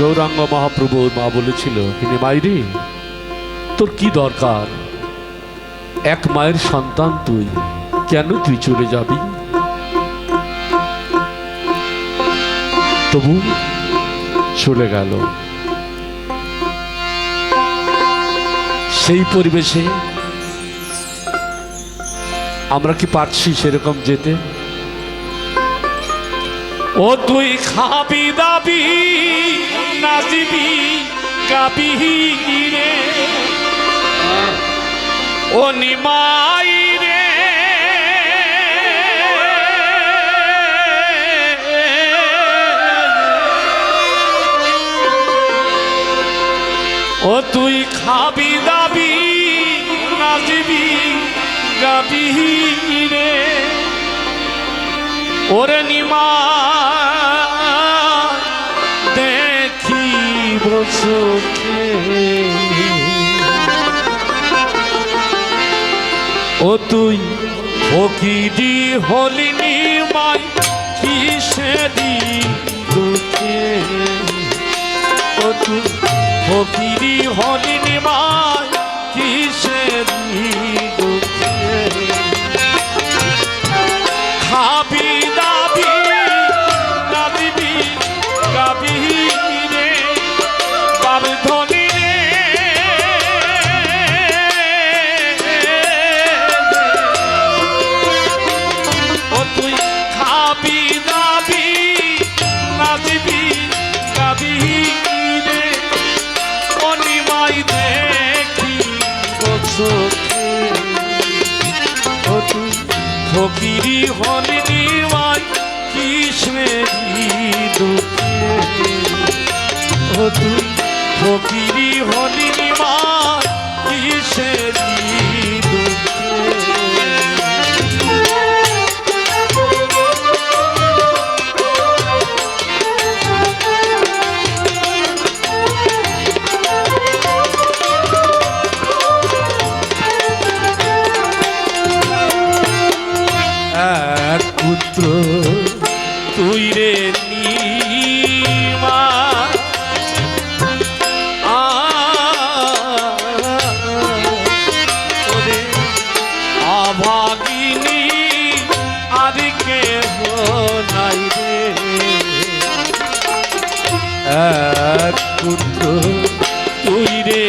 গৌরাঙ্গ মহাপ্রভুর মা বলেছিল হিনে মাইরে, তোর কি দরকার? এক মায়ের সন্তান তুই, কেন তুই চলে যাবি? তবু চলে গেল। সেই পরিবেশে আমরা কি পারছি সেরকম যেতে? ও তুই খাবি দাবি গাবি রে ও নিমাই রে। ও তুই খাবি দাবি নাচবি গাবি রে ওরে নিমা বসুকে ও তুই ফকিরি হলি নিমাই কিসেরি দুঃখে? ও তুই ফকিরি হলি নিমাই কিসেরি দুঃখে নিমাই কৃষ্ণেরি দুঃখে ও তুই ফকিরি হলি নিমাই কৃষ্ণেরি দুঃখে এক পুত্র তুই রে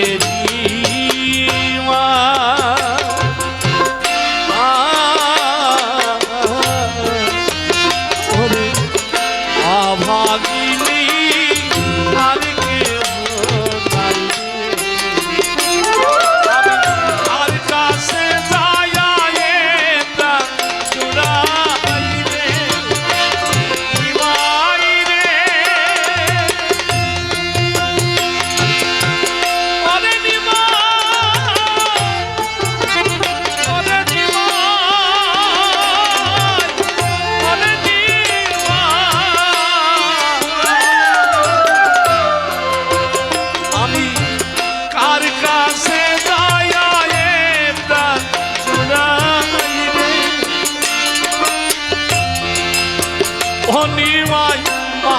অনিমাই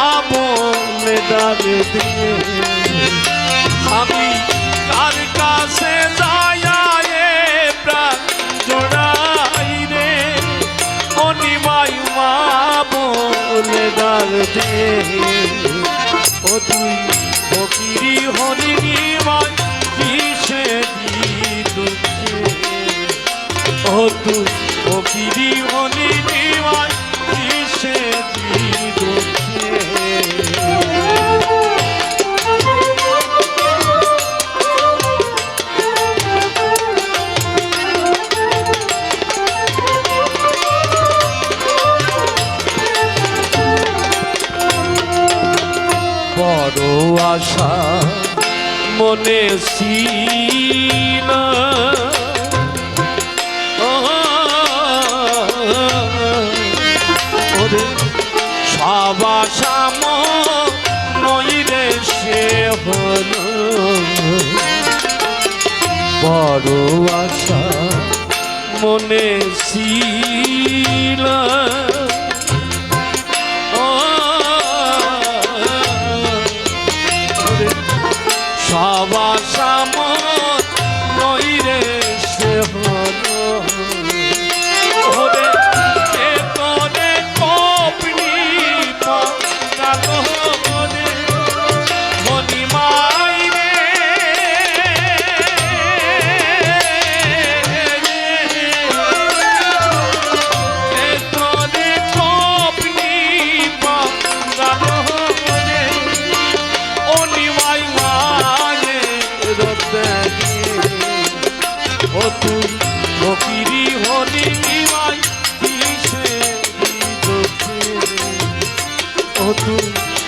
আমলে দাঁড়ে দিয়ে। আমি কার কাছে যায়া এ প্রাণ জোড়াই রে? অনিমাই মা বলে দাঁড়ে ও তুই ফকিরি হলি নিমাই কিসে দুঃখে ও তুই ফকিরি হলি নিমাই কিসে বড় আশা মনে ওরে সব আশা সে হল। বড় আশা মনে ছিল Allah. ত্যাগে ও তুই ফকিরি হলি নিমাই কিসে ও তুই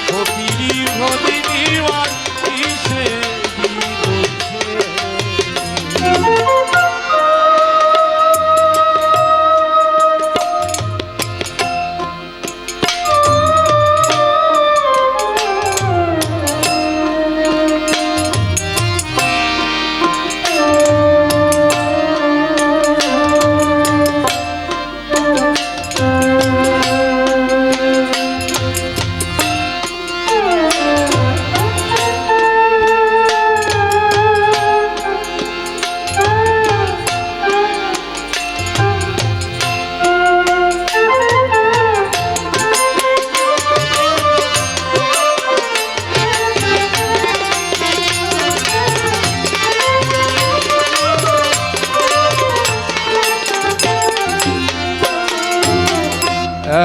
ফকিরি হলি নিমাই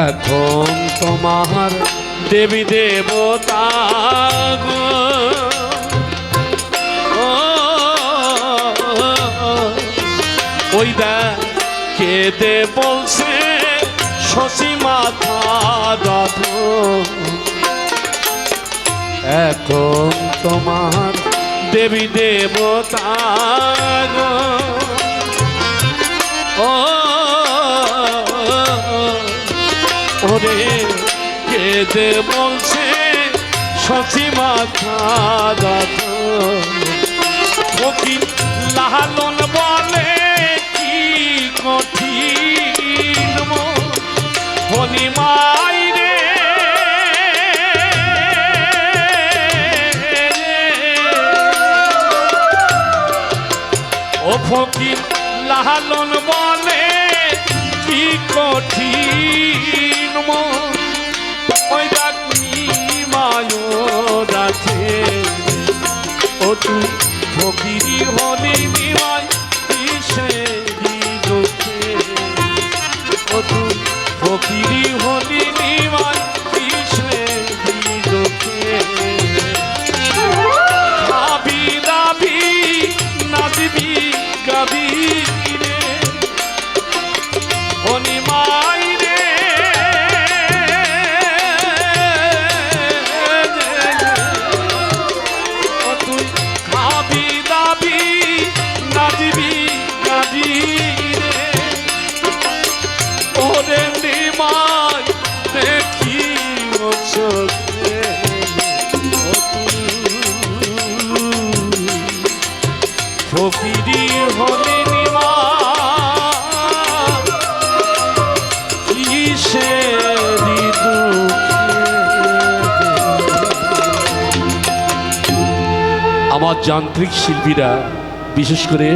এখন তোমার দেবী দেবতা ওই দেখ কেঁদে বলছে শশী মাথা এখন তোমার দেবী দেবতা। ও ওরে কেঁদে বলছে শশী মাথা দাঁত ফকির লালন বলে, কি কঠিন হনি মাইরে ও ফকির লালন বলে, কি কঠিন মন ওই ডাকি মায়ো রাখে ও তুই ফকিরি হলি নিমাই কিসেরি দুঃখে ও তুই ফকিরি হলি নিমাই কিসেরি গাবি আমার যান্ত্রিক শিল্পীরা বিশেষ করে